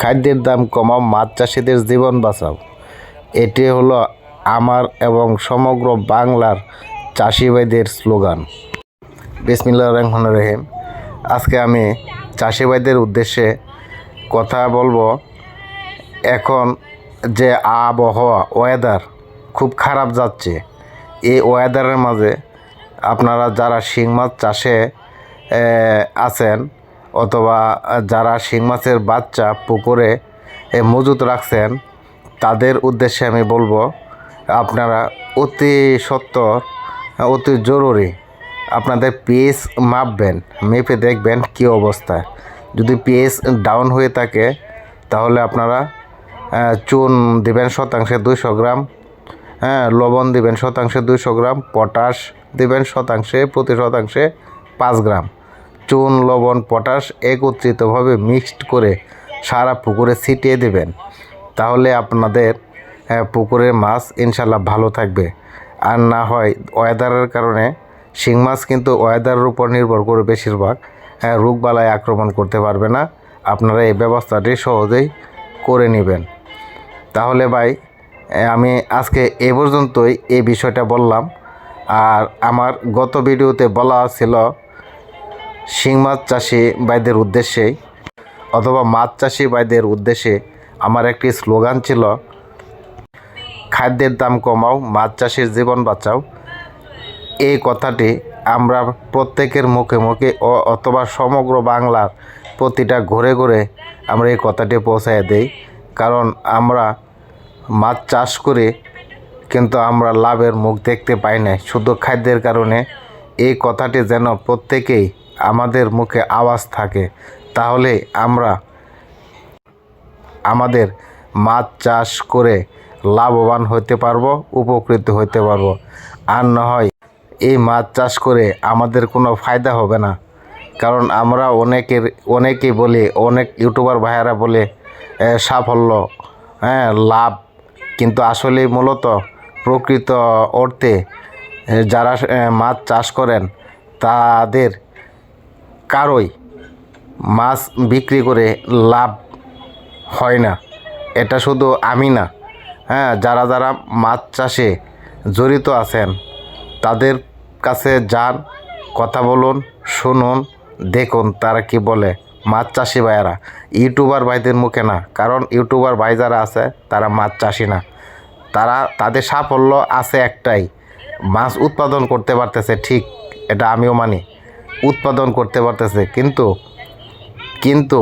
খাদ্যের দাম কমাও, মাছ চাষিদের জীবন বাঁচাও। এটি হলো আমার এবং সমগ্র বাংলার চাষিবাইদের স্লোগান। বিসমিল্লা রহমান রহিম। আজকে আমি চাষি ভাইদের উদ্দেশ্যে কথা বলব। এখন যে আবহাওয়া ওয়েদার খুব খারাপ যাচ্ছে। এই ওয়েদারের মাঝে আপনারা যারা শিং মাছ চাষে আছেন অথবা যারা শিং মাছের বাচ্চা পুকুরে মজুত রাখছেন, তাদের উদ্দেশ্যে আমি বলব, আপনারা অতি সত্তর, অতি জরুরি আপনাদের পিএস মাপবেন, মেপে দেখবেন কী অবস্থা। যদি পিএস ডাউন হয়ে থাকে, তাহলে আপনারা চুন দিবেন শতাংশে দুইশো গ্রাম হ্যাঁ লবণ দিবেন শতাংশে দুইশো গ্রাম, পটাশ দিবেন শতাংশে, প্রতি শতাংশে পাঁচ গ্রাম। চুন, লবণ, পটাশ একত্রিতভাবে মিক্সড করে সারা পুকুরে ছিটিয়ে দেবেন। তাহলে আপনাদের পুকুরের মাছ ইনশাল্লাহ ভালো থাকবে। আর না হয় ওয়েদারের কারণে শিং মাছ কিন্তু ওয়েদারের উপর নির্ভর করে বেশিরভাগ রোগবালায় আক্রমণ করতে পারবে না। আপনারা এই ব্যবস্থাটি সহজেই করে নেবেন। তাহলে ভাই আমি আজকে এ পর্যন্তই এই বিষয়টা বললাম। আর আমার গত ভিডিওতে বলা ছিল শিং মাছ চাষি ভাইদের উদ্দেশ্যে অথবা মাছ চাষি ভাইদের উদ্দেশ্যে আমার একটি স্লোগান ছিল, খাদ্যের দাম কমাও, মাছ চাষির জীবন বাঁচাও। এই কথাটি আমরা প্রত্যেকের মুখে মুখে অথবা সমগ্র বাংলার প্রতিটা ঘুরে ঘুরে আমরা এই কথাটি পৌঁছায় দেই। কারণ আমরা মাছ চাষ করে, কিন্তু আমরা লাভের মুখ দেখতে পাই না শুধু খাদ্যের কারণে এই কথাটি যেন প্রত্যেকেই আমাদের মুখে আওয়াজ থাকে, তাহলে আমরা আমাদের মাছ চাষ করে লাভবান হতে পারব, উপকৃত হতে পারব। আর না হয় এই মাছ চাষ করে আমাদের কোনো ফায়দা হবে না। কারণ আমরা অনেকের, অনেকেই বলি, অনেক ইউটিউবার ভাইয়েরা বলে সাফল্য হ্যাঁ লাভ। কিন্তু আসলে মূলত প্রকৃত অর্থে যারা মাছ চাষ করেন, তাদের কারোই মাছ বিক্রি করে লাভ হয় না। এটা শুধু আমি না। হ্যাঁ যারা যারা মাছ চাষে জড়িত আছেন, তাদের কাছে যান, কথা বলুন, শুনুন, দেখুন তারা কি বলে। মাছ চাষি ভাইয়েরা, ইউটিউবার ভাইদের মুখে না, কারণ ইউটিউবার ভাই যারা আছে, তারা মাছ চাষি না। তারা, তাদের সাফল্য আছে একটাই মাছ উৎপাদন করতে পারতেছে, ঠিক, এটা আমিও মানি, উৎপাদন করতে পারতেছে, কিন্তু কিন্তু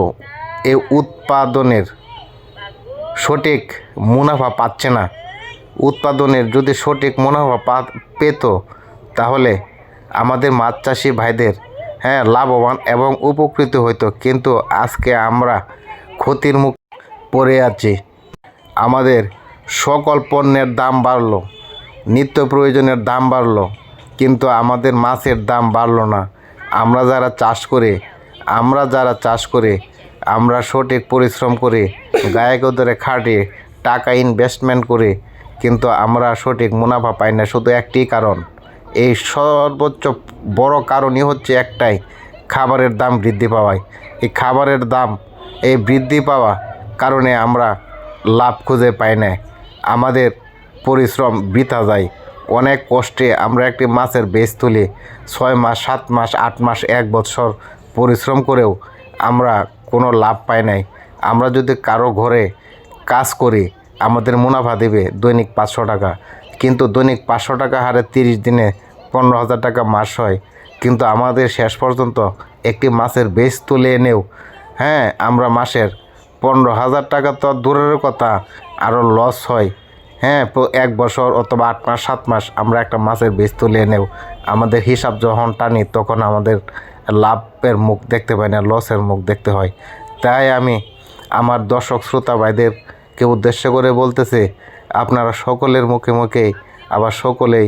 এই উৎপাদনের সঠিক মুনাফা পাচ্ছে না। উৎপাদনের যদি সঠিক মুনাফা পা, পেত, তাহলে আমাদের মাছ চাষি ভাইদের হ্যাঁ লাভবান এবং উপকৃত হইতো, কিন্তু আজকে আমরা ক্ষতির মুখ পড়ে আছি। আমাদের সকল পণ্যের দাম বাড়লো। নিত্য প্রয়োজনের দাম বাড়লো, কিন্তু আমাদের মাছের দাম বাড়লো না। আমরা যারা চাষ করে, আমরা যারা চাষ করে, আমরা সঠিক পরিশ্রম করে, গায়ে ধরে খাটিয়ে টাকা ইনভেস্টমেন্ট করে, কিন্তু আমরা সঠিক মুনাফা পাই না, শুধু একটি কারণ। এই সর্বোচ্চ বড় কারণই হচ্ছে একটাই, খাবারের দাম বৃদ্ধি পাওয়ায়। এই খাবারের দাম, এই বৃদ্ধি পাওয়া কারণে আমরা লাভ খুঁজে পাই না। আমাদের পরিশ্রম বৃথা যায়। অনেক কষ্টে আমরা একটি মাছের বেচ তুলি। ছয় মাস, সাত মাস, আট মাস, এক বছর পরিশ্রম করেও আমরা কোনো লাভ পাই নাই। আমরা যদি কারও ঘরে কাজ করি, আমাদের মুনাফা দেবে দৈনিক পাঁচশো টাকা। কিন্তু দৈনিক পাঁচশো টাকা হারে তিরিশ দিনে পনেরো হাজার টাকা মাস হয়। কিন্তু আমাদের শেষ পর্যন্ত একটি মাছের বেচ তুলে এনেও হ্যাঁ আমরা মাসের পনেরো হাজার টাকা তো দূরের কথা, আরও লস হয়। হ্যাঁ এক বছর অথবা আট মাস, সাত মাস আমরা একটা মাছের বীজ তুলে এনেও আমাদের হিসাব যখন টানি তখন আমাদের লাভের মুখ দেখতে পাই না লসের মুখ দেখতে হয়। তাই আমি আমার দর্শক শ্রোতা ভাইদেরকে উদ্দেশ্য করে বলতেছি, আপনারা সকলের মুখে মুখে আবার সকলেই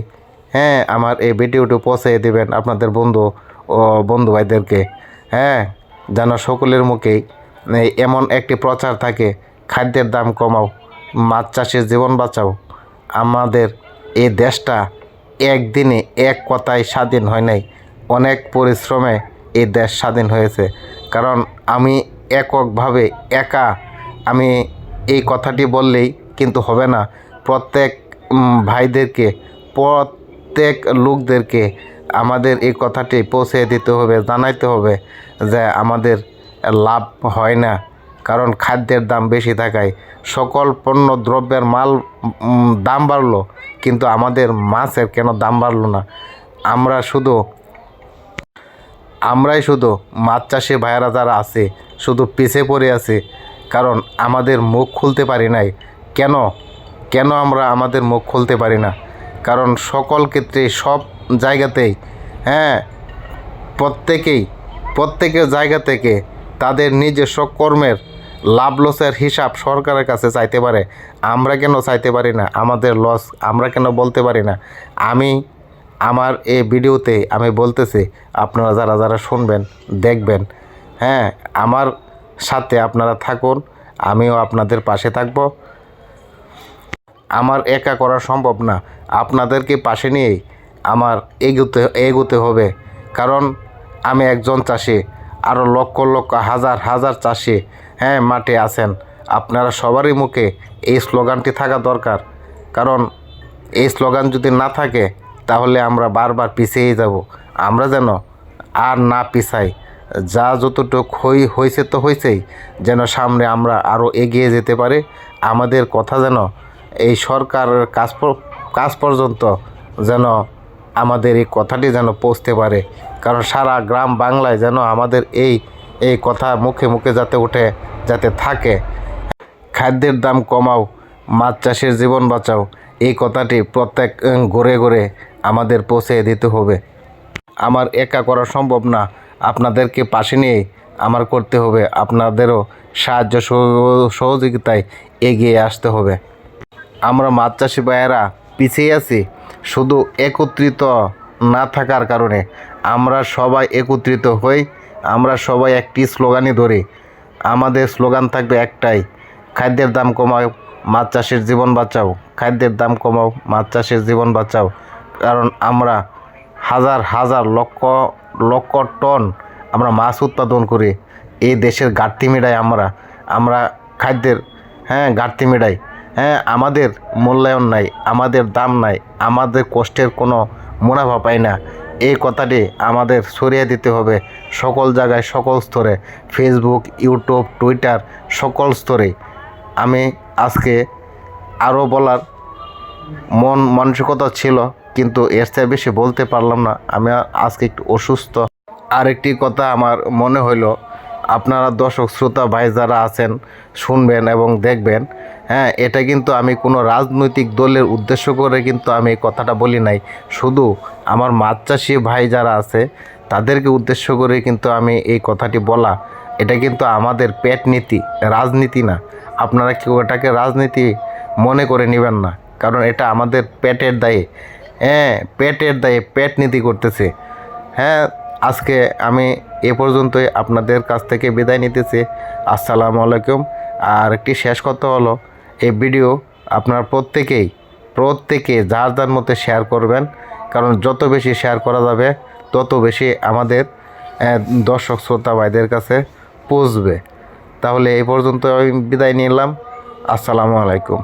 হ্যাঁ আমার এই ভিডিওটি পৌঁছে দেবেন আপনাদের বন্ধু ও বন্ধু ভাইদেরকে। হ্যাঁ যেন সকলের মুখেই এমন একটি প্রচার থাকে, খাদ্যের দাম কমাও। মাছ চাষের জীবন বাঁচাও। আমাদের এই দেশটা একদিনে এক কথায় স্বাধীন হয় নাই। অনেক পরিশ্রমে এই দেশ স্বাধীন হয়েছে। কারণ আমি এককভাবে একা, আমি এই কথাটি বললেই কিন্তু হবে না। প্রত্যেক ভাইদেরকে, প্রত্যেক লোকদেরকে আমাদের এই কথাটি পৌঁছে দিতে হবে, জানাইতে হবে যে আমাদের লাভ হয় না। কারণ খাদ্যের দাম বেশি থাকায় সকল পণ্য দ্রব্যের মাল দাম বাড়লো। কিন্তু আমাদের মাছের কেন দাম বাড়লো না? আমরা শুধু, আমরাই শুধু মাছ চাষে ভাইয়েরা যারা আছে, শুধু পিছে পড়ে আছে। কারণ আমাদের মুখ খুলতে পারি নাই। কেন? কেন আমরা আমাদের মুখ খুলতে পারি না? কারণ সকল ক্ষেত্রে সব জায়গাতেই হ্যাঁ প্রত্যেকেই, প্রত্যেকের জায়গা থেকে তাদের নিজস্ব কর্মের লাভ লসের হিসাব সরকারের কাছে চাইতে পারে। আমরা কেন চাইতে পারি না? আমাদের লস আমরা কেন বলতে পারি না? আমি আমার এই ভিডিওতে আমি বলতেছি, আপনারা যারা যারা শুনবেন, দেখবেন হ্যাঁ আমার সাথে আপনারা থাকুন, আমিও আপনাদের পাশে থাকব। আমার একা করা সম্ভব না। আপনাদেরকে পাশে নিয়েই আমার এগোতে এগোতে হবে। কারণ আমি একজন চাষি আরও লক্ষ লক্ষ, হাজার হাজার চাষি হ্যাঁ মাঠে আছেন। আপনারা সবারই মুখে এই স্লোগানটি থাকা দরকার। কারণ এই স্লোগান যদি না থাকে, তাহলে আমরা বারবার পিছিয়ে যাব। আমরা যেন আর না পিছাই। যা যতটুকু হই হয়েছে তো হয়েছেই যেন সামনে আমরা আরও এগিয়ে যেতে পারি। আমাদের কথা যেন এই সরকারের কাজ কাজ পর্যন্ত যেন আমাদের এই কথাটি যেন পৌঁছতে পারে। কারণ সারা গ্রাম বাংলায় যেন আমাদের এই এই কথা মুখে মুখে যাতে ওঠে যাতে থাকে। খাদ্যের দাম কমাও, মাছ চাষের জীবন বাঁচাও। এই কথাটি প্রত্যেক ঘরে ঘরে আমাদের পৌঁছে দিতে হবে। আমার একা করা সম্ভব না। আপনাদেরকে পাশে নিয়ে আমার করতে হবে। আপনাদেরও সাহায্য সহ- সহযোগিতায় এগিয়ে আসতে হবে। আমরা মাছ চাষি ভাইয়েরা পিছিয়ে আছি। শুধু একত্রিত না থাকার কারণে আমরা সবাই একত্রিত হই আমরা সবাই একটি স্লোগানই ধরি। আমাদের স্লোগান থাকবে একটাই, খাদ্যের দাম কমাও, মাছ চাষের জীবন বাঁচাও। খাদ্যের দাম কমাও, মাছ চাষের জীবন বাঁচাও। কারণ আমরা হাজার হাজার লক্ষ লক্ষ টন আমরা মাছ উৎপাদন করি। এই দেশের ঘাটতি মেটাই আমরা। আমরা খাদ্যের হ্যাঁ ঘাটতি মেটাই। হ্যাঁ আমাদের মূল্যায়ন নাই, আমাদের দাম নাই, আমাদের কষ্টের কোনো মুনাফা পাই না। এই কথাটি আমাদের ছড়িয়ে দিতে হবে সকল জায়গায়, সকল স্তরে। ফেসবুক ইউটিউব টুইটার সকল স্তরে। আমি আজকে আরও বলার মন মানসিকতা ছিল, কিন্তু এর চেয়ে বেশি বলতে পারলাম না। আমি আজকে একটু অসুস্থ। আরেকটি কথা আমার মনে হইল আপনারা দর্শক, শ্রোতা ভাই যারা আছেন, শুনবেন এবং দেখবেন হ্যাঁ এটা কিন্তু আমি কোনো রাজনৈতিক দলের উদ্দেশ্য করে কিন্তু আমি এই কথাটা বলি নাই। শুধু আমার মাছ চাষি ভাই যারা আছে, তাদেরকে উদ্দেশ্য করে কিন্তু আমি এই কথাটি বলা। এটা কিন্তু আমাদের পেট নীতি, রাজনীতি না। আপনারা কেউ এটাকে রাজনীতি মনে করে নেবেন না, কারণ এটা আমাদের পেটের দায়ে হ্যাঁ পেটের দায়ে পেট নীতি করতেছে। হ্যাঁ আজকে আমি এ পর্যন্তই আপনাদের কাছ থেকে বিদায় নিতেছি। আসসালামু আলাইকুম। আর একটি শেষ কথা হলো, এই ভিডিও আপনার প্রত্যেকেই, প্রত্যেকে যার যার মধ্যে শেয়ার করবেন। কারণ যত বেশি শেয়ার করা যাবে, তত বেশি আমাদের দর্শক শ্রোতা ভাইদের কাছে পৌঁছবে। তাহলে এই পর্যন্ত আমি বিদায় নিলাম। আসসালামু আলাইকুম।